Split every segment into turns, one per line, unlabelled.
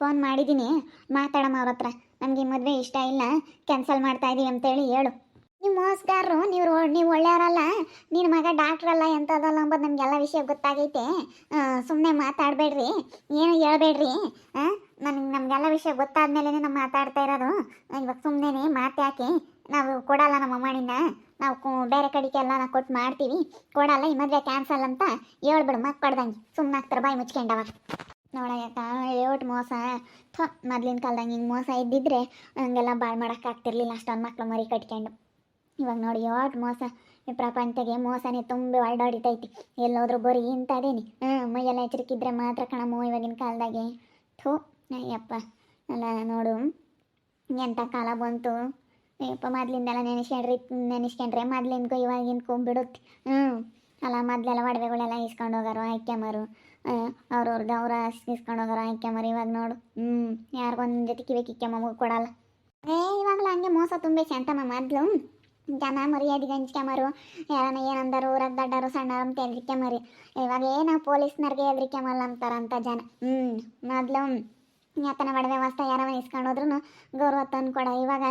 Phone ಮಾಡಿದ್ದೀನಿ ಮಾತಾಡಮ್ಮ ಅವ್ರ ಹತ್ರ. ನಮಗೆ ಮದುವೆ ಇಷ್ಟ ಇಲ್ಲ. ಕ್ಯಾನ್ಸಲ್ ಮಾಡ್ತಾ ಇದೀವಿ ಅಂತೇಳಿ ಹೇಳು. ನೀವು ಮೋಸಗಾರರು, ನೀವು ನೀವು ಒಳ್ಳೆಯವರಲ್ಲ. ನಿನ್ನ ಮಗ ಡಾಕ್ಟ್ರಲ್ಲ ಎಂಥದಲ್ಲ ಅಂಬೋದು ನಮಗೆಲ್ಲ ವಿಷಯ ಗೊತ್ತಾಗೈತೆ. ಸುಮ್ಮನೆ ಮಾತಾಡಬೇಡ್ರಿ. ಏನು ಹೇಳ್ಬೇಡ್ರಿ. ನನಗೆ ನಮಗೆಲ್ಲ ವಿಷಯ ಗೊತ್ತಾದ್ಮೇಲೆ ನಾವು ಮಾತಾಡ್ತಾ ಇರೋದು. ಇವಾಗ ಸುಮ್ಮನೆ ಮಾತ್ಯಾಕೆ ನಾವು ಕೊಡಲ್ಲ ನಮ್ಮ ಅಮ್ಮನಿಂದ ನಾವು ಬೇರೆ ಕಡೆಗೆ ಎಲ್ಲ ನಾವು ಕೊಟ್ಟು ಮಾಡ್ತೀವಿ. ಕೊಡಲ್ಲ, ಈ ಮದುವೆ ಕ್ಯಾನ್ಸಲ್ ಅಂತ ಹೇಳ್ಬಿಡು. ಸುಮ್ಮನೆ ಆಗ್ತಾರೆ ಬಾಯಿ ಮುಚ್ಕೊಂಡವ. ನೋಡಯ್ಯಕ್ಕ ಏಟ್ ಮೋಸ. ಥೋ, ಮೊದ್ಲಿನ ಕಾಲ್ದಂಗೆ ಹಿಂಗೆ ಮೋಸ ಇದ್ದಿದ್ರೆ ಹಂಗೆಲ್ಲ ಬಾಳ್ ಮಾಡೋಕ್ಕಾಗ್ತಿರ್ಲಿಲ್ಲ ಅಷ್ಟೊಂದು ಮಕ್ಳು ಮರಿ ಕಟ್ಕೊಂಡು. ಇವಾಗ ನೋಡಿ ಏಟ್ ಮೋಸ. ಈ ಪ್ರಪಂಚಗೆ ಮೋಸನೇ ತುಂಬಿ ಹೊರಡಾಡಿತೈತಿ ಎಲ್ಲೋದ್ರೂ ಬರೀ ಇಂಥದೇನಿ. ಹಾಂ ಮೈಯೆಲ್ಲ ಎಚ್ಚರಿಕಿದ್ರೆ ಮಾತ್ರ ಕಣಮೋ ಇವಾಗಿನ ಕಾಲದಾಗೆ. ಥೂ, ಅಯ್ಯಪ್ಪ. ಅಲ್ಲ, ನೋಡು. ಎಂಥ ಕಾಲ ಬಂತು. ಅಯ್ಯಪ್ಪ ಮೊದ್ಲಿಂದೆಲ್ಲ ನೆನೆಸ್ಕೊಂಡ್ರಿ, ನೆನೆಸ್ಕೊಂಡ್ರೆ ಮೊದ್ಲಿನ್ಕೂ ಇವಾಗಿನ್ಕೂ ಬಿಡುತ್ತೆ. ಹ್ಞೂ ಅಲ್ಲ, ಮೊದಲೆಲ್ಲ ಒಡವೆಗಳೆಲ್ಲ ಇಸ್ಕೊಂಡು ಹೋಗಾರು ಆಯ್ಕೆಮಾರು ಅವ್ರವ್ರದ್ದು ಅವ್ರ ಇಸ್ಕೊಂಡು ಹೋಗಾರು ಆಯ್ಕೆಮಾರು ಇವಾಗ ನೋಡು. ಹ್ಞೂ ಯಾರಿಗೊಂದು ಜೊತೆ ಕಿವಿ ಕಿಕ್ಕಮ್ಮಗೆ ಕೊಡಲ್ಲ. ಏ, ಇವಾಗಲೂ ಹಂಗೆ ಮೋಸ ತುಂಬಿ ಶಾಂತಮ್ಮ ಮೊದಲು. ಜನ ಮರ್ಯಾದೆಗೆ ಗಂಜ್ಕ್ಯಾಮರು ಯಾರನ್ನ ಏನಂದರು ಊರಾಗ ದಡ್ಡರು ಸಣ್ಣರು ಅಂತ ಹೆದ್ರಿಕೆಮರಿ ಇವಾಗ ಏನೋ ಪೊಲೀಸ್ನವ್ರಿಗೆ ಹೆದ್ರಿಕೆಮಲ್ಲ ಅಂತಾರಂತ ಜನ. ಹ್ಞೂ ಮೊದಲು. ಯಾತನ ಒಡವೆ ವಸ್ತ ಯಾರವ ಇಸ್ಕೊಂಡು ಹೋದ್ರು ಗೌರವ ತಂದು ಕೊಡ ಇವಾಗ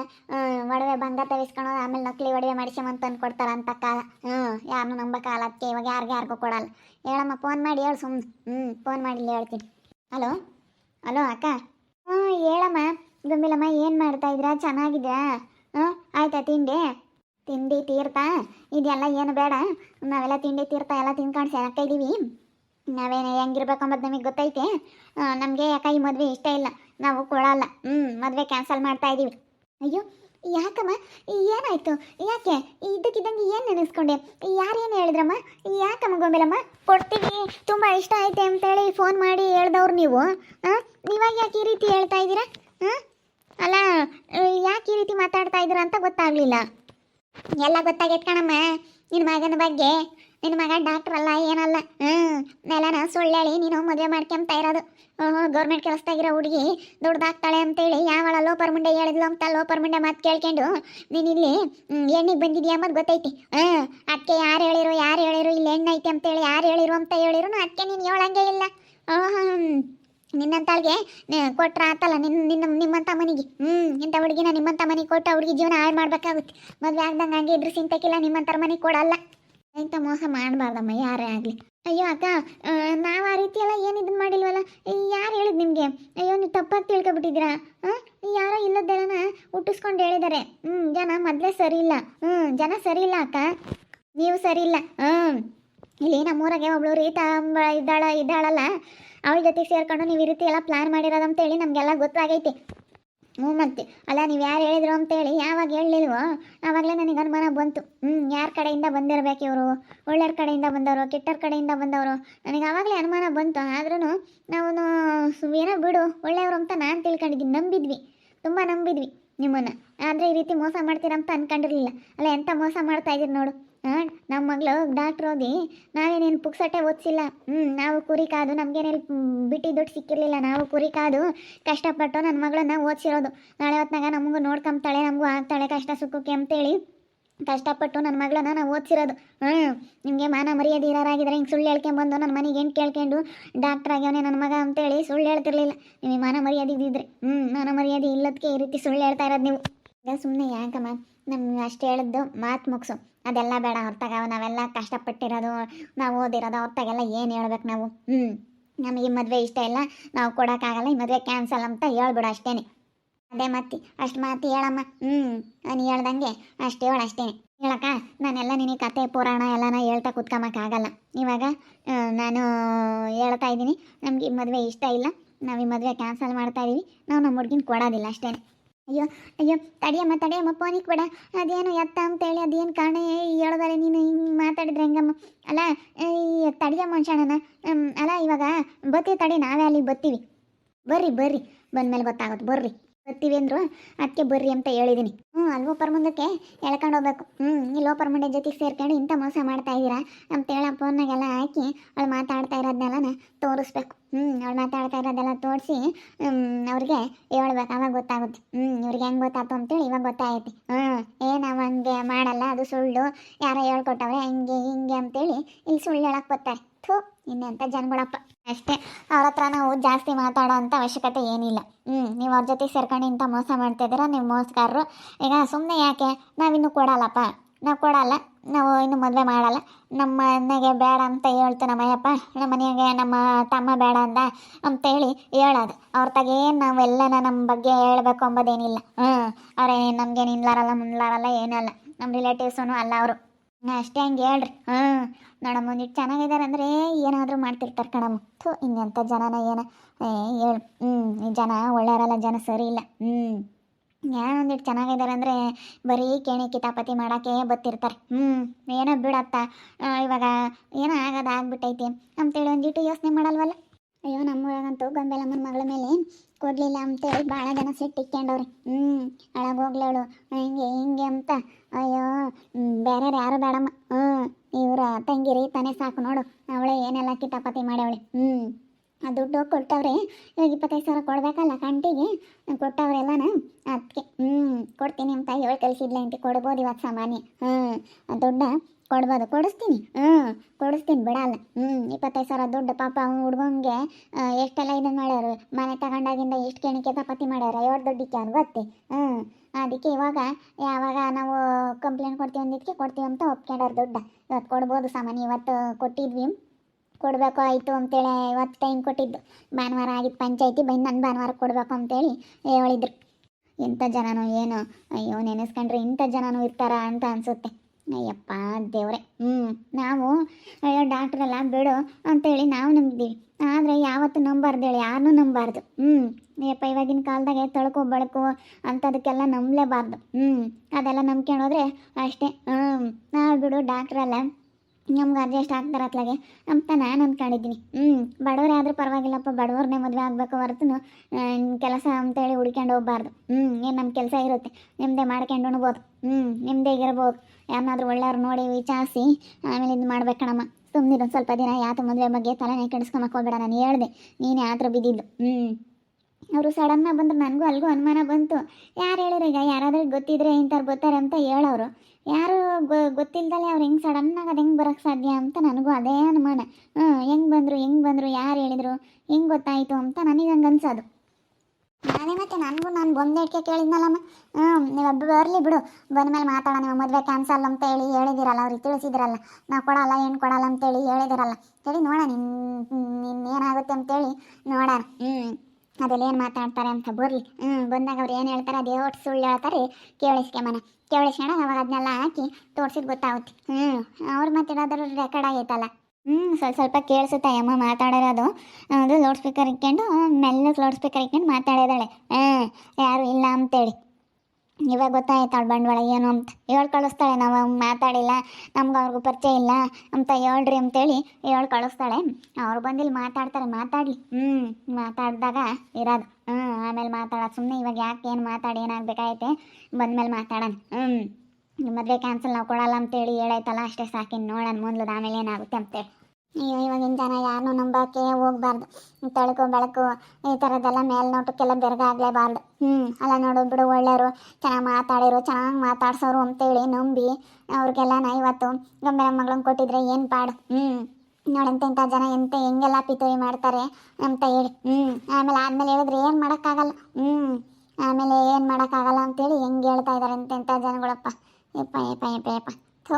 ಒಡವೆ ಬಂಗಾರ ತವಿಸ್ಕೊಳೋದು ಆಮೇಲೆ ನಕಲಿ ಒಡವೆ ಮಾಡಿಸ್ಕೊಂಬಂದು ತಂದು ಕೊಡ್ತಾರ ಅಂತ ಕಾಲ. ಹ್ಞೂ ಯಾರನ್ನೂ ನಂಬ ಕಾಲ ಅದಕ್ಕೆ ಇವಾಗ ಯಾರಿಗೆ ಯಾರಿಗೂ ಕೊಡಲ್ಲ. ಹೇಳಮ್ಮ, ಫೋನ್ ಮಾಡಿ ಹೇಳು ಸುಮ್ ಹ್ಞೂ ಫೋನ್ ಮಾಡಿಲ್ಲ ಹೇಳ್ತೀನಿ. ಹಲೋ? ಹಲೋ, ಅಕ್ಕ? ಹ್ಞೂ ಹೇಳಮ್ಮ. ಗುಮ್ಮಿಲಮ್ಮ ಏನು ಮಾಡ್ತಾ ಇದ್ದೀರಾ ಚೆನ್ನಾಗಿದ್ಯಾ? ಹ್ಞೂ ಆಯ್ತಾ ತಿಂಡಿ? ತಿಂಡಿ ತೀರ್ಥ ಇದೆಲ್ಲ ಏನು ಬೇಡ. ನಾವೆಲ್ಲ ತಿಂಡಿ ತೀರ್ಥ ಎಲ್ಲ ತಿನ್ಕೊಂಡು ಸಾಕ ಇದ್ದೀವಿ ನಾವೇನು ಹೆಂಗಿರ್ಬೇಕು ಅಂಬದು ನಮಗೆ ಗೊತ್ತೈತೆ. ನಮಗೆ ಯಾಕೆ ಈ ಮದುವೆ ಇಷ್ಟ ಇಲ್ಲ. ನಾವು ಕೊಡಲ್ಲ. ಹ್ಞೂ ಮದುವೆ ಕ್ಯಾನ್ಸಲ್ ಮಾಡ್ತಾ ಇದ್ದೀವಿ ಅಯ್ಯೋ, ಯಾಕಮ್ಮ? ಏನಾಯ್ತು? ಯಾಕೆ? ಇದ್ದಕ್ಕಿದ್ದಂಗೆ ಏನು ನೆನೆಸ್ಕೊಂಡೆ? ಯಾರೇನು ಹೇಳಿದ್ರಮ್ಮ? ಯಾಕಮ್ಮ ಗೊಂಬೆಲಮ್ಮ? ಕೊಡ್ತೀವಿ, ತುಂಬ ಇಷ್ಟ ಐತೆ ಅಂತೇಳಿ ಫೋನ್ ಮಾಡಿ ಹೇಳ್ದವ್ರು ನೀವು. ಹಾಂ ಯಾಕೆ ಈ ರೀತಿ ಹೇಳ್ತಾ ಇದ್ದೀರಾ? ಹಾಂ ಅಲ್ಲ, ಯಾಕೆ ಈ ರೀತಿ ಮಾತಾಡ್ತಾ ಇದ್ದೀರಾ ಅಂತ ಗೊತ್ತಾಗಲಿಲ್ಲ. ಎಲ್ಲ ಗೊತ್ತಾಗೈತೆ ಕಣಮ್ಮ. ನಿನ್ನ ಮಗನ ಬಗ್ಗೆ. ನಿನ್ನ ಮಗ ಡಾಕ್ಟರ್ ಅಲ್ಲ, ಏನಲ್ಲ. ಹ್ಞೂ ನೆಲನ ಸುಳ್ಳು ಹೇಳಿ ನೀನು ಮದುವೆ ಮಾಡ್ಕೊಂತ ಇರೋದು. ಗೌರ್ಮೆಂಟ್ ಕೆಲಸದಾಗಿರೋ ಹುಡುಗಿ ದುಡ್ದಾಗ್ತಾಳೆ ಅಂತೇಳಿ ಯಾವಳ ಲೋಪರ್ ಮುಂಡೆ ಹೇಳಿದ್ಲು ಅಂತ ಲೋಪರ್ ಮುಂಡೆ ಮಾತು ಕೇಳ್ಕೊಂಡು, ನೀನು ಇಲ್ಲಿ ಎಣ್ಣಿಗೆ ಬಂದಿದ್ಯಾ ಅಂಬದು ಗೊತ್ತೈತಿ. ಹ್ಞೂ ಅದಕ್ಕೆ ಯಾರು ಹೇಳಿರು ಯಾರು ಹೇಳಿರು, ಇಲ್ಲಿ ಎಣ್ಣೆ ಐತೆ ಅಂತೇಳಿ ಯಾರು ಹೇಳಿರು ಅಂತ ಹೇಳಿರು ಅದಕ್ಕೆ ನೀನು ಹೇಳಂಗೆ ಇಲ್ಲ. ನಿನ್ನಂತಾಳ್ಗೆ ಕೊಟ್ರ ಆತಲ್ಲ ನಿನ್ನ ನಿನ್ನ, ನಿಮ್ಮಂತ ಮನೆಗೆ. ಹ್ಞೂ ಇಂಥ ಹುಡುಗಿನ ನಿಮ್ಮಂತ ಮನೆಗೆ ಕೊಟ್ಟು ಹುಡುಗಿ ಜೀವನ ಹಾಳು ಮಾಡ್ಬೇಕಾಗುತ್ತೆ. ಮದುವೆ ಆಗ್ದಂಗೆ ಹಂಗೆ ಇದ್ರೂ ಸಿಂತಕ್ಕಿಲ್ಲ ನಿಮ್ಮಂತರ ಮನೆಗೆ ಕೊಡಲ್ಲ. ಇಂಥ ಮೋಸ ಮಾಡಬಾರ್ದಮ್ಮ, ಯಾರೇ ಆಗಲಿ. ಅಯ್ಯೋ ಅಕ್ಕ ನಾವು ಆ ರೀತಿ ಎಲ್ಲ ಏನು ಮಾಡಿಲ್ವಲ್ಲ? ಯಾರು ಹೇಳಿದ್ ನಿಮಗೆ? ಅಯ್ಯೋ, ನೀವು ತಪ್ಪಾಗಿ ತಿಳ್ಕೊಬಿಟ್ಟಿದ್ದೀರಾ? ಹಾಂ ಯಾರೋ ಇಲ್ಲದ್ದೆಲ್ಲನ ಹುಟ್ಟಿಸ್ಕೊಂಡು ಹೇಳಿದ್ದಾರೆ ಹ್ಞೂ ಜನ ಮೊದಲೇ ಸರಿ ಇಲ್ಲ. ಹ್ಞೂ ಜನ ಸರಿ ಇಲ್ಲ ಅಕ್ಕ. ನೀವು ಸರಿ ಇಲ್ಲ. ಹ್ಞೂ ಇಲ್ಲಿ ನಮ್ಮೂರಾಗೆ ಒಬ್ಳು ರೀತಾ ಇದ್ದಾಳ, ಇದ್ದಾಳಲ್ಲ. ಅವಳ ಜೊತೆಗೆ ಸೇರ್ಕೊಂಡು ನೀವು ಈ ರೀತಿ ಎಲ್ಲ ಪ್ಲ್ಯಾನ್ ಮಾಡಿರೋದಂತೇಳಿ ನಮಗೆಲ್ಲ ಗೊತ್ತಾಗೈತೆ. ಹ್ಞೂ, ಮತ್ತೆ. ಅಲ್ಲ, ನೀವು ಯಾರು ಹೇಳಿದ್ರು ಅಂತೇಳಿ ಯಾವಾಗ ಹೇಳಲಿಲ್ವೋ ಆವಾಗಲೇ ನನಗೆ ಅನುಮಾನ ಬಂತು. ಹ್ಞೂ ಯಾರ ಕಡೆಯಿಂದ ಬಂದಿರಬೇಕು ಇವರು? ಒಳ್ಳೆಯವ್ರ ಕಡೆಯಿಂದ ಬಂದವರು, ಕೆಟ್ಟವ್ರ ಕಡೆಯಿಂದ ಬಂದವರು? ನನಗೆ ಆವಾಗಲೇ ಅನುಮಾನ ಬಂತು. ಆದ್ರೂ ನಾವು ಏನೋ ಬಿಡು, ಒಳ್ಳೆಯವರು ಅಂತ ನಾನು ತಿಳ್ಕೊಂಡಿದ್ದೀನಿ. ನಂಬಿದ್ವಿ. ತುಂಬ ನಂಬಿದ್ವಿ ನಿಮ್ಮನ್ನು. ಆದರೆ ಈ ರೀತಿ ಮೋಸ ಮಾಡ್ತೀರಂತ ಅನ್ಕೊಂಡಿರಲಿಲ್ಲ. ಅಲ್ಲ ಎಂಥ ಮೋಸ ಮಾಡ್ತಾ ಇದ್ದೀರಿ ನೋಡು. ನಮ್ಮ ಮಗಳು ಡಾಕ್ಟ್ರ್ ಓದಿ ನಾವೇನೇನು ಪುಕ್ಸಟ್ಟೆ ಓದಿಸಿಲ್ಲ. ಹ್ಞೂ ನಾವು ಕುರಿ ಕಾದು ನಮಗೇನೇನು ಬಿಟ್ಟಿ ದುಡ್ಡು ಸಿಕ್ಕಿರಲಿಲ್ಲ. ನಾವು ಕುರಿ ಕಾದು ಕಷ್ಟಪಟ್ಟು ನನ್ನ ಮಗಳನ್ನ ಓದಿಸಿರೋದು. ನಾಳೆ ಹೊತ್ನಾಗ ನಮಗೂ ನೋಡ್ಕೊಂಬ್ತಾಳೆ, ನಮಗೂ ಆಗ್ತಾಳೆ ಕಷ್ಟ ಸುಖಕ್ಕೆ ಅಂತೇಳಿ ಕಷ್ಟಪಟ್ಟು ನನ್ನ ಮಗಳನ್ನ ನಾವು ಓದಿಸಿರೋದು. ಹ್ಞೂ ನಿಮಗೆ ಮಾನ ಮರ್ಯಾದೆ ಇರೋರಾಗಿದ್ರೆ ಹಿಂಗೆ ಸುಳ್ಳು ಹೇಳ್ಕೊಂಬಂದು ನನ್ನ ಮನೆಗೆ ಏನು ಕೇಳ್ಕೊಂಡು ಡಾಕ್ಟ್ರ್ ಆಗ್ಯವನೇ ನನ್ನ ಮಗ ಅಂತೇಳಿ ಸುಳ್ಳು ಹೇಳ್ತಿರ್ಲಿಲ್ಲ. ನಿಮಗೆ ಮಾನ ಮರ್ಯಾದೆ ಇದ್ದಿದ್ರೆ. ಹ್ಞೂ ಮಾನ ಮರ್ಯಾದೆ ಇಲ್ಲದಕ್ಕೆ ಈ ರೀತಿ ಸುಳ್ಳು ಹೇಳ್ತಾ ಇರೋದು ನೀವು. ಸುಮ್ಮನೆ ಯಾಕಮ್ಮ? ನಮ್ಗೆ ಅಷ್ಟು ಹೇಳಿದ್ದು ಮಾತು ಮುಗಿಸು. ಅದೆಲ್ಲ ಬೇಡ ಹೊರತಾಗ ನಾವೆಲ್ಲ ಕಷ್ಟಪಟ್ಟಿರೋದು, ನಾವು ಓದಿರೋದು ಹೊರತಾಗೆಲ್ಲ ಏನು ಹೇಳ್ಬೇಕು ನಾವು? ಹ್ಞೂ ನಮಗೆ ಈ ಮದುವೆ ಇಷ್ಟ ಇಲ್ಲ, ನಾವು ಕೊಡೋಕ್ಕಾಗಲ್ಲ, ಈ ಮದುವೆ ಕ್ಯಾನ್ಸಲ್ ಅಂತ ಹೇಳ್ಬಿಡು ಅಷ್ಟೇ ಅದೇ ಮತ್ತೆ, ಅಷ್ಟು ಮಾತಿ ಹೇಳಮ್ಮ. ಹ್ಞೂ ನಾನು ಹೇಳ್ದಂಗೆ ಅಷ್ಟು ಹೇಳು ಅಷ್ಟೇ ಹೇಳಕ್ಕ, ನಾನೆಲ್ಲ ನಿನಗೆ ಕತೆ, ಪುರಾಣ ಎಲ್ಲನ ಹೇಳ್ತಾ ಕೂತ್ಕೊಂಬಕ್ಕಾಗಲ್ಲ ಇವಾಗ ನಾನು ಹೇಳ್ತಾ ಇದ್ದೀನಿ, ನಮಗೆ ಈ ಮದುವೆ ಇಷ್ಟ ಇಲ್ಲ, ನಾವು ಈ ಮದುವೆ ಕ್ಯಾನ್ಸಲ್ ಮಾಡ್ತಾ ಇದ್ದೀವಿ ನಾವು ನಮ್ಮ ಹುಡ್ಗಿನ ಕೊಡೋದಿಲ್ಲ ಅಷ್ಟೇ ಅಯ್ಯೋ ಅಯ್ಯೋ, ತಡಿಯಮ್ಮ ತಡಿಯಮ್ಮ ಫೋನಿಗೆ ಕೊಡ ಅದೇನು ಎತ್ತ ಅಂತೇಳಿ, ಅದೇನು ಕಾರಣ? ಹೇಳೋದಾರೆ, ನೀನು ಹಿಂಗೆ ಮಾತಾಡಿದ್ರೆ ಹೆಂಗಮ್ಮ? ಅಲ್ಲ ತಡಿಯಮ್ಮ ಅನ್ಸೋಣ ಅಲ್ಲ, ಇವಾಗ ಬತ್ತಿ ತಡಿ, ನಾವೇ ಅಲ್ಲಿಗೆ ಬತ್ತೀವಿ. ಬರ್ರಿ ಬರ್ರಿ. ಬಂದ ಮೇಲೆ ಗೊತ್ತಾಗುತ್ತೆ, ಬರ್ರಿ. ಬರ್ತೀವಿ ಅಂದ್ರು, ಅದಕ್ಕೆ ಬರ್ರಿ ಅಂತ ಹೇಳಿದ್ದೀನಿ ಹ್ಞೂ ಲೋಪರ್ ಮುಂದಕ್ಕೆ ಎಳ್ಕೊಂಡು ಹೋಗ್ಬೇಕು. ಹ್ಞೂ ಈ ಲೋಪರ್ ಮುಂಡೆ ಜೊತೆಗೆ ಸೇರ್ಕೊಂಡು ಇಂಥ ಮೋಸ ಮಾಡ್ತಾ ಇದ್ದೀರಾ? ಅಂತ ಹೇಳ ಫೋನ್ನಾಗೆಲ್ಲ ಹಾಕಿ ಅವಳು ಮಾತಾಡ್ತಾ ಇರೋದನ್ನೆಲ್ಲ ತೋರಿಸ್ಬೇಕು. ಹ್ಞೂ ಅವಳು ಮಾತಾಡ್ತಾ ಇರೋದೆಲ್ಲ ತೋರಿಸಿ ಅವ್ರಿಗೆ ಹೇಳ್ಬೇಕು, ಅವಾಗ ಗೊತ್ತಾಗುತ್ತೆ. ಹ್ಞೂ ಇವ್ರಿಗೆ ಹೆಂಗೆ ಗೊತ್ತಾಯ್ತು ಅಂತೇಳಿ ಇವಾಗ ಗೊತ್ತಾಗೈತಿ. ಹ್ಞೂ ಏನು ಹಂಗೆ ಮಾಡಲ್ಲ, ಅದು ಸುಳ್ಳು, ಯಾರೋ ಹೇಳ್ಕೊಟ್ಟವ್ರೆ, ಹಂಗೆ ಹಿಂಗೆ ಅಂತೇಳಿ ಇಲ್ಲಿ ಸುಳ್ಳು ಹೇಳಕ್ಕೆ ಬರ್ತಾರೆ. ಥೂ ಇನ್ನೆಂಥ ಜನಗಳಪ್ಪ. ಅಷ್ಟೇ, ಅವ್ರ ಹತ್ರ ನಾವು ಜಾಸ್ತಿ ಮಾತಾಡೋ ಅಂಥ ಅವಶ್ಯಕತೆ ಏನಿಲ್ಲ. ಹ್ಞೂ ನೀವು ಅವ್ರ ಜೊತೆ ಸೇರ್ಕೊಂಡು ಇಂಥ ಮೋಸ ಮಾಡ್ತಿದ್ದೀರಾ ನೀವು ಮೋಸಗಾರರು. ಈಗ ಸುಮ್ಮನೆ ಯಾಕೆ? ನಾವಿನ್ನೂ ಕೊಡಲ್ಲಪ್ಪ. ನಾವು ಕೊಡಲ್ಲ, ನಾವು ಇನ್ನು ಮದುವೆ ಮಾಡಲ್ಲ. ನಮ್ಮ ಮನೆಗೆ ಬೇಡ ಅಂತ ಹೇಳ್ತು ನಮ್ಮ ಅಯ್ಯಪ್ಪ ನಮ್ಮ ಮನೆಗೆ ನಮ್ಮ ತಮ್ಮ ಬೇಡ ಅಂದ ಅಂತೇಳಿ ಹೇಳೋದು. ಅವ್ರ ತಗೇನು ನಾವೆಲ್ಲನ ನಮ್ಮ ಬಗ್ಗೆ ಹೇಳ್ಬೇಕು ಅಂಬೋದೇನಿಲ್ಲ. ಹ್ಞೂ ಅವ್ರೇನು ನಮಗೆ ನಿನ್ಲಾರಲ್ಲ ಮುಂದ್ಲಾರಲ್ಲ ಏನಲ್ಲ ನಮ್ಮ ರಿಲೇಟಿವ್ಸೂ ಅಲ್ಲ ಅವರು. ಅಷ್ಟೇ ಹಂಗೆ ಹೇಳ್ರಿ. ಹ್ಞೂ ನೋಡಮ್ಮ ಒಂದಿಟ್ಟು ಚೆನ್ನಾಗಿದ್ದಾರೆ ಅಂದರೆ ಏನಾದರೂ ಮಾಡ್ತಿರ್ತಾರೆ ಕಣಮ್ಮ. ಥು ಇನ್ನೆಂಥ ಜನನ ಏನು? ಹೇಳು ಹ್ಞೂ ಜನ ಒಳ್ಳೆಯವರಲ್ಲ, ಜನ ಸರಿ ಇಲ್ಲ. ಹ್ಞೂ ಏನೋ ಒಂದಿಟ್ಟು ಚೆನ್ನಾಗಿದ್ದಾರೆ ಅಂದರೆ ಬರೀ ಕೇಣಿ ಕಿತಾಪತಿ ಮಾಡೋಕ್ಕೆ ಬತ್ತಿರ್ತಾರೆ. ಹ್ಞೂ ಏನೋ ಬಿಡತ್ತ. ಇವಾಗ ಏನೋ ಆಗೋದು ಆಗ್ಬಿಟ್ಟೈತಿ. ಅಂತೇಳಿ ಒಂದಿಟ್ಟು ಯೋಚನೆ ಮಾಡಲ್ವಲ್ಲ? ಅಯ್ಯೋ, ನಮ್ಮೂರಾಗಂತೂ ಗೊಂಬೆಲಮ್ಮನ ಮಗಳ ಮೇಲೆ ಕೊಡಲಿಲ್ಲ ಅಂತೇಳಿ ಭಾಳ ಜನ ಸಿಟ್ಟು ಹ್ಮ್ ಹ್ಞೂ ಒಳಗೋಗ್ಲೇಳು ಹಿಂಗೆ ಹಿಂಗೆ ಅಂತ. ಅಯ್ಯೋ ಬೇರೆ ಯಾರು ಬೇಡಮ್ಮ. ಹ್ಞೂ ಇವ್ರ ತಂಗಿರಿ ತಾನೇ ಸಾಕು ನೋಡು. ಅವಳೆ ಏನೆಲ್ಲ ಕಿತಾಪತಿ ಮಾಡ್ಯಾವಳೆ. ಹ್ಞೂ ಆ ದುಡ್ಡು ಕೊಟ್ಟವ್ರೆ, ಇವಾಗ ಇಪ್ಪತ್ತೈದು ಸಾವಿರ ಕೊಡಬೇಕಲ್ಲ ಕಂಟಿಗೆ. ಕೊಟ್ಟವ್ರೆಲ್ಲನ ಅದಕ್ಕೆ ಹ್ಞೂ ಕೊಡ್ತೀನಿ ಅಂತ ಹೇಳಿ ಕಳಿಸಿದ್ಲೆ ಅಂತ ಕೊಡ್ಬೋದು ಇವತ್ತು ಸಾಮಾನ್ಯ. ಹ್ಞೂ ದುಡ್ಡ ಕೊಡ್ಬೋದು. ಕೊಡಿಸ್ತೀನಿ. ಹ್ಞೂ ಕೊಡಿಸ್ತೀನಿ ಬಿಡಲ್ಲ. ಹ್ಞೂ ಇಪ್ಪತ್ತೈದು ಸಾವಿರ ದುಡ್ಡು ಪಾಪ ಅವ್ನು ಹುಡ್ಗಂಗೆ ಎಷ್ಟೆಲ್ಲ ಇದನ್ನು ಮಾಡ್ಯಾರು? ಮನೆ ತಗೊಂಡಾಗಿಂದ ಎಷ್ಟು ಕೆಣಿಕೆ ತಪಾತಿ ಮಾಡ್ಯಾರ? ಏಳು ದುಡ್ಡಿಕ್ಕೆ ಅವ್ನು ಗೊತ್ತೆ? ಹ್ಞೂ ಅದಕ್ಕೆ ಇವಾಗ, ಯಾವಾಗ ನಾವು ಕಂಪ್ಲೇಂಟ್ ಕೊಡ್ತೀವಿ ಅಂದಿದ್ದಕ್ಕೆ ಕೊಡ್ತೀವಿ ಅಂತ ಒಪ್ಕೊಂಡಾರ ದುಡ್ಡು. ಇವತ್ತು ಕೊಡ್ಬೋದು ಸಾಮಾನು ಇವತ್ತು ಕೊಟ್ಟಿದ್ವಿ. ಕೊಡಬೇಕು ಆಯಿತು ಅಂತೇಳಿ ಇವತ್ತು ಟೈಮ್ ಕೊಟ್ಟಿದ್ದು. ಭಾನುವಾರ ಆಗಿದ್ದು ಪಂಚಾಯತಿ ಬಂದು ನಾನು ಭಾನುವಾರ ಕೊಡಬೇಕು ಅಂತೇಳಿ ಹೇಳಿದ್ರು. ಇಂಥ ಜನನೋ ಏನು? ಅಯ್ಯೋ, ನೆನೆಸ್ಕೊಂಡ್ರೆ ಇಂಥ ಜನನೂ ಇರ್ತಾರ ಅಂತ ಅನಿಸುತ್ತೆ. ಅಯ್ಯಪ್ಪ, ದೇವ್ರೆ. ಹ್ಞೂ ನಾವು, ಅಯ್ಯೋ ಡಾಕ್ಟ್ರೆಲ್ಲ ಬಿಡು ಅಂತೇಳಿ ನಾವು ನಂಬಿದ್ದೀವಿ. ಆದರೆ ಯಾವತ್ತು ನಂಬಾರ್ದು ಹೇಳಿ ಯಾರನ್ನೂ ನಂಬಾರ್ದು. ಹ್ಞೂ ಅಯ್ಯಪ್ಪ, ಇವಾಗಿನ ಕಾಲದಾಗೆ ತಳ್ಕೊ, ಬಳಕು ಅಂಥದಕ್ಕೆಲ್ಲ ನಂಬಲೇಬಾರ್ದು. ಹ್ಞೂ ಅದೆಲ್ಲ ನಂಬ್ಕೊಂಡು ಹೋದ್ರೆ ಅಷ್ಟೇ. ಹ್ಞೂ ನಾವು ಬಿಡು ಡಾಕ್ಟ್ರೆಲ್ಲ ನಮ್ಗೆ ಅಡ್ಜಸ್ಟ್ ಆಗ್ತಾರೆ ಅತ್ಲಾಗೆ? ಅಂತ ನಾನು ಅಂದ್ಕೊಂಡಿದ್ದೀನಿ ಹ್ಞೂ ಬಡವರೇ ಆದರೂ ಪರವಾಗಿಲ್ಲಪ್ಪ ಬಡವ್ರನ್ನೇ ಮದುವೆ ಆಗಬೇಕು ಹೊರತು ಕೆಲಸ ಅಂತೇಳಿ ಹುಡ್ಕೊಂಡು ಹೋಗ್ಬಾರ್ದು. ಹ್ಞೂ ಏನು ನಮ್ಮ ಕೆಲಸ ಇರುತ್ತೆ ನಿಮ್ಮದೇ ಮಾಡ್ಕೊಂಡು ಉಣ್ಬೋದು. ಹ್ಞೂ ನಿಮ್ಮದೇ ಇರ್ಬೋದು. ಯಾರನ್ನಾದ್ರೂ ಒಳ್ಳೆಯವ್ರು ನೋಡಿ ವಿಚಾರಿಸಿ, ಆಮೇಲೆ ಇದು ಮಾಡ್ಬೇಕಣಮ್ಮ ಸುಮ್ಮನೆ ಸುಮ್ಮನಿರು ಸ್ವಲ್ಪ ದಿನ ಯಾತ ಮದುವೆ ಬಗ್ಗೆ ತಲೆನೇ ಕೆಡಿಸ್ಕೊಂಬಕ್ಕೆ ಹೋಗ್ಬೇಡ, ನಾನು ಹೇಳ್ದೆ. ನೀನೇ ಆತ್ರ ಬಿದ್ದಿದ್ದು. ಹ್ಞೂ ಅವರು ಸಡನ್ನಾಗಿ ಬಂದರು, ನನಗೂ ಅಲ್ಗೂ ಅನುಮಾನ ಬಂತು. ಯಾರು ಹೇಳಿದ್ರೆ ಈಗ? ಯಾರಾದ್ರೂ ಗೊತ್ತಿದ್ರೆ ಇಂಥವ್ರು ಗೊತ್ತಾರೆ ಅಂತ ಹೇಳೋರು. ಯಾರು ಗೊ, ಗೊತ್ತಿಲ್ದಲೆ ಅವ್ರು ಹೆಂಗೆ ಸಡನ್ನಾಗಿ ಅದು ಹೆಂಗೆ ಬರೋಕ್ಕೆ ಸಾಧ್ಯ ಅಂತ ನನಗೂ ಅದೇ ಅನುಮಾನ. ಹ್ಞೂ ಹೆಂಗೆ ಬಂದರು ಹೆಂಗೆ ಬಂದರು, ಯಾರು ಹೇಳಿದರು, ಹೆಂಗೆ ಗೊತ್ತಾಯಿತು ಅಂತ ನನಗೆ ಹಂಗೆ ಅನ್ಸೋದು. ನಾನೇ ಮತ್ತೆ ನನಗೂ ನಾನು ಒಂದೇಟ್ಕೆ ಕೇಳಿದ್ನಲ್ಲಮ್ಮ ಹ್ಞೂ ನೀವೊಬ್ಬರು ಬರಲಿ ಬಿಡು. ಬಂದ ಮೇಲೆ ಮಾತಾಡೋಣ ನೀವು ಮದುವೆ ಕ್ಯಾನ್ಸಲ್ ಅಂತ ಹೇಳಿ ಹೇಳಿದಿರಲ್ಲ, ಅವ್ರಿಗೆ ತಿಳಿಸಿದಿರಲ್ಲ. ನಾವು ಕೊಡಲ್ಲ, ಏನು ಕೊಡಲ್ಲ ಅಂತೇಳಿ ಹೇಳಿದಿರಲ್ಲ. ಹೇಳಿ ನೋಡೋಣ ನಿನ್ನ ಏನಾಗುತ್ತೆ ಅಂತೇಳಿ ನೋಡೋಣ. ಹ್ಞೂ ಅದೆಲ್ಲ ಏನು ಮಾತಾಡ್ತಾರೆ ಅಂತ ಬರ್ಲಿ. ಹ್ಞೂ ಬಂದಾಗ ಅವ್ರು ಏನು ಹೇಳ್ತಾರೆ? ಅದೇ ಒಟ್ಟು ಸುಳ್ಳು ಹೇಳ್ತಾರೆ ಕೇಳಿಸ್ಕೊಂಬನ ಕೇಳಿಸ್ಕೊಂಡ ಅವಾಗ ಅದನ್ನೆಲ್ಲ ಹಾಕಿ ತೋರ್ಸಿದ್ ಗೊತ್ತಾಗುತ್ತೆ. ಹ್ಞೂ ಅವ್ರು ಮಾತಾಡೋದ್ರ ರೆಕಾರ್ಡ್ ಆಗೈತಲ್ಲ. ಹ್ಞೂ ಸ್ವಲ್ಪ ಸ್ವಲ್ಪ ಕೇಳಿಸುತ್ತೆ ಅಮ್ಮ ಮಾತಾಡಿರೋದು ಅದು. ಲೌಡ್ ಸ್ಪೀಕರ್ ಇಟ್ಕೊಂಡು ಮೆಲ್ಲಗೆ ಲೌಡ್ ಸ್ಪೀಕರ್ ಇಟ್ಕೊಂಡು ಮಾತಾಡಿದಾಳೆ. ಹಾಂ ಯಾರು ಇಲ್ಲ ಅಂತೇಳಿ. ಇವಾಗ ಗೊತ್ತಾಯ್ತಾಳ ಬಂಡವಾಳ ಏನು ಅಂತ. ಹೇಳಿ ಕಳಿಸ್ತಾಳೆ, ನಾವು ಮಾತಾಡಿಲ್ಲ, ನಮ್ಗೆ ಅವ್ರಿಗೂ ಪರಿಚಯ ಇಲ್ಲ ಅಂತ ಹೇಳ್ರಿ ಅಂತೇಳಿ ಹೇಳಿ ಕಳಿಸ್ತಾಳೆ. ಅವ್ರು ಬಂದಿಲ್ಲಿ ಮಾತಾಡ್ತಾರೆ, ಮಾತಾಡಲಿ. ಹ್ಞೂ ಮಾತಾಡಿದಾಗ ಇರೋದು. ಹ್ಞೂ ಆಮೇಲೆ ಮಾತಾಡ ಸುಮ್ಮನೆ ಇವಾಗ ಯಾಕೆ ಏನು ಮಾತಾಡಿ, ಏನಾಗಬೇಕಾಯ್ತೆ? ಬಂದಮೇಲೆ ಮಾತಾಡೋಣ. ಹ್ಞೂ ಮದುವೆ ಕ್ಯಾನ್ಸಲ್ ನಾವು ಕೊಡಲ್ಲ ಅಂತೇಳಿ ಹೇಳೈತಲ್ಲ ಅಷ್ಟೇ ಸಾಕಿನ ನೋಡೋಣ ಮೊದಲು ಆಮೇಲೆ ಏನಾಗುತ್ತೆ ಅಂತೇಳಿ. ಅಯ್ಯೋ, ಇವಾಗಿನ ಜನ ಯಾರನ್ನೂ ನಂಬಕ್ಕೆ ಹೋಗ್ಬಾರ್ದು. ತಳಕು, ಬೆಳಕು, ಈ ಥರದ್ದೆಲ್ಲ ಮೇಲ್ನೋಟಕ್ಕೆಲ್ಲ ಬೆರಗಾಗಲೇಬಾರ್ದು. ಹ್ಞೂ ಅಲ್ಲ ನೋಡು ಬಿಡು ಒಳ್ಳೆಯವರು, ಚೆನ್ನಾಗಿ ಮಾತಾಡಿರು, ಚೆನ್ನಾಗಿ ಮಾತಾಡ್ಸೋರು ಅಂತೇಳಿ ನಂಬಿ ಅವ್ರಿಗೆಲ್ಲ ನಾ ಇವತ್ತು ಗಂಭೀರ ಮಗಳನ್ನ ಕೊಟ್ಟಿದ್ರೆ ಏನು ಪಾಡು? ಹ್ಞೂ ನೋಡಂತೆಂಥ ಜನ, ಎಂತ ಹೆಂಗೆಲ್ಲ ಪಿತೂರಿ ಮಾಡ್ತಾರೆ ಅಂತ ಹೇಳಿ ಹ್ಞೂ ಆಮೇಲೆ ಆದ್ಮೇಲೆ ಹೇಳಿದ್ರೆ ಏನು ಮಾಡೋಕ್ಕಾಗಲ್ಲ? ಹ್ಞೂ ಆಮೇಲೆ ಏನು ಮಾಡೋಕ್ಕಾಗಲ್ಲ ಅಂತೇಳಿ ಹೆಂಗೆ ಹೇಳ್ತಾ ಇದ್ದಾರೆ ಎಂತೆಂಥ ಜನಗಳಪ್ಪ? ಯಪ್ಪ ಯಪ್ಪ ಯಪ್ಪ ಯಪ್ಪ ಥೋ.